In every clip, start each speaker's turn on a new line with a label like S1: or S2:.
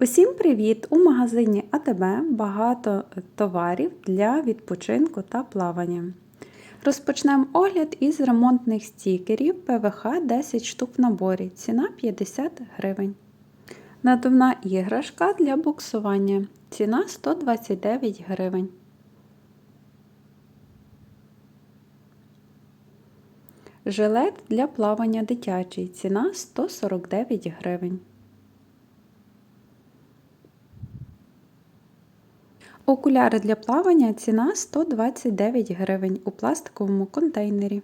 S1: Усім привіт! У магазині АТБ багато товарів для відпочинку та плавання. Розпочнемо огляд із ремонтних стікерів ПВХ 10 штук в наборі. Ціна 50 гривень. Надувна іграшка для буксування. Ціна 129 гривень. Жилет для плавання дитячий. Ціна 149 гривень. Окуляри для плавання ціна 129 гривень у пластиковому контейнері.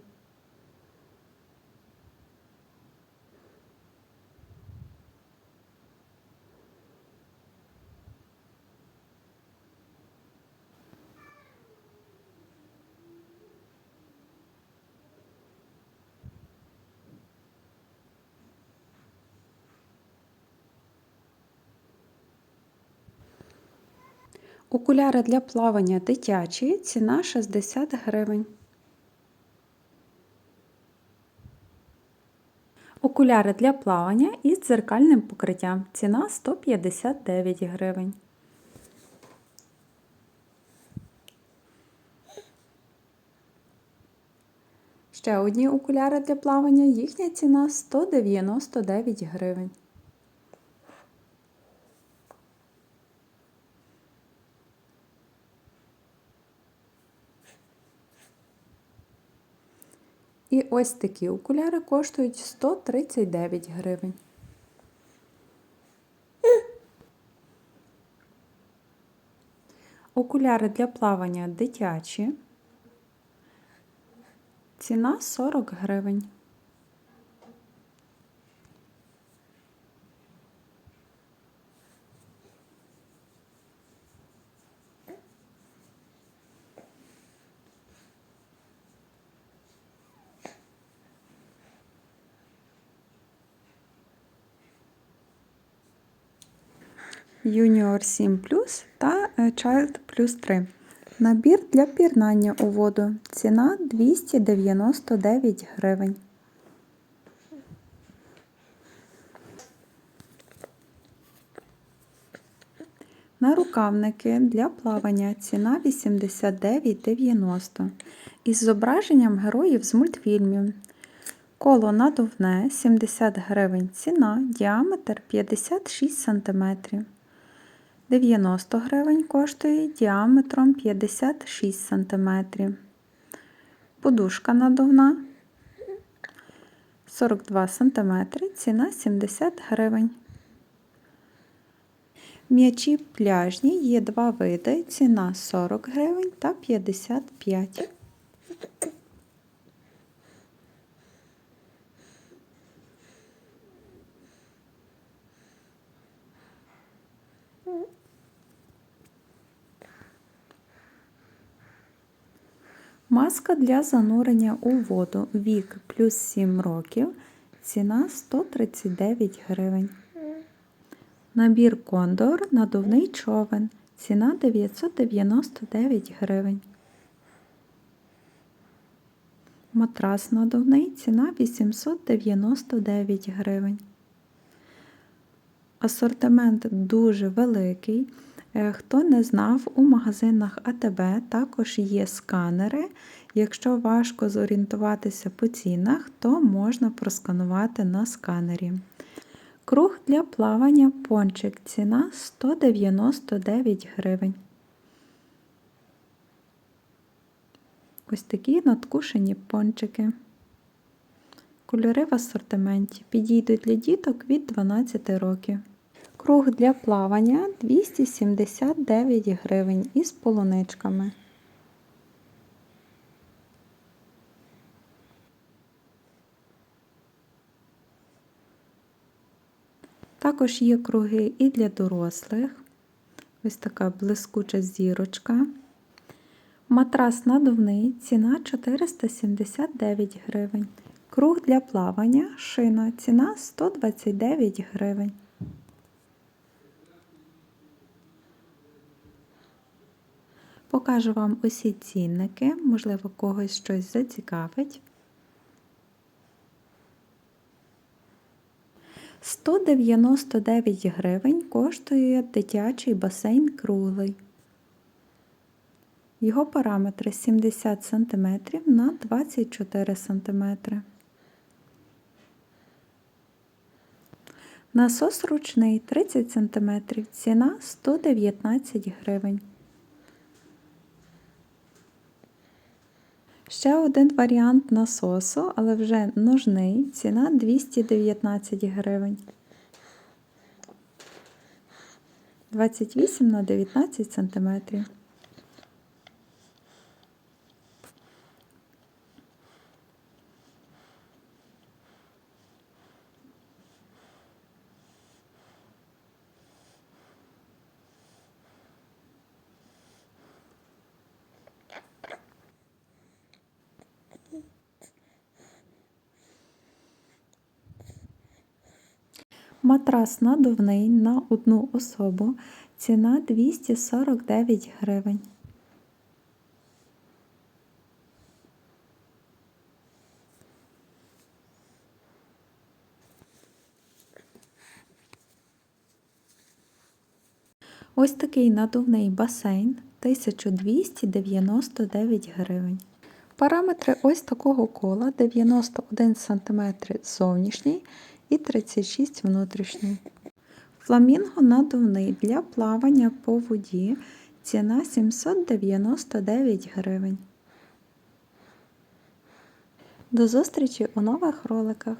S1: Окуляри для плавання дитячі, ціна 60 гривень. Окуляри для плавання із дзеркальним покриттям. Ціна 159 гривень. Ще одні окуляри для плавання. Їхня ціна 199 гривень. І ось такі окуляри коштують 139 гривень. Окуляри для плавання дитячі. Ціна 40 гривень. Junior 7 Plus та е, Child Plus 3. Набір для пірнання у воду. Ціна 299 гривень. Нарукавники для плавання. Ціна 89,90 із зображенням героїв з мультфільмів. Коло надувне 70 гривень. Ціна, діаметр 56 см. 90 гривень коштує діаметром 56 см. Подушка надувна 42 см, ціна 70 гривень. М'ячі пляжні є два види, ціна 40 гривень та 55 Маска для занурення у воду вік плюс 7 років. Ціна 139 гривень. Набір кондор надувний човен. Ціна 999 гривень. Матрас надувний ціна 899 гривень. Асортимент дуже великий. Е, хто не знав, у магазинах АТБ також є сканери. Якщо важко зорієнтуватися по цінах, то можна просканувати на сканері. Круг для плавання пончик. Ціна 199 гривень. Ось такі надкушені пончики. Кольори в асортименті підійдуть для діток від 12 років. Круг для плавання 279 гривень із полуничками. Також є круги і для дорослих. Ось така блискуча зірочка. Матрас надувний, ціна 479 гривень. Круг для плавання, шина, ціна 129 гривень. Покажу вам усі цінники, можливо, когось щось зацікавить. 199 гривень коштує дитячий басейн круглий. Його параметри 70 см на 24 см. Насос ручний 30 см, ціна 119 гривень. Ще один варіант насосу, але вже ножний, ціна 219 гривень. 28 на 19 сантиметрів. Матрас надувний на одну особу. Ціна 249 гривень. Ось такий надувний басейн 1299 гривень. Параметри ось такого кола 91 см зовнішній і 36 внутрішній. Фламінго надувний для плавання по воді. Ціна 799 гривень. До зустрічі у нових роликах!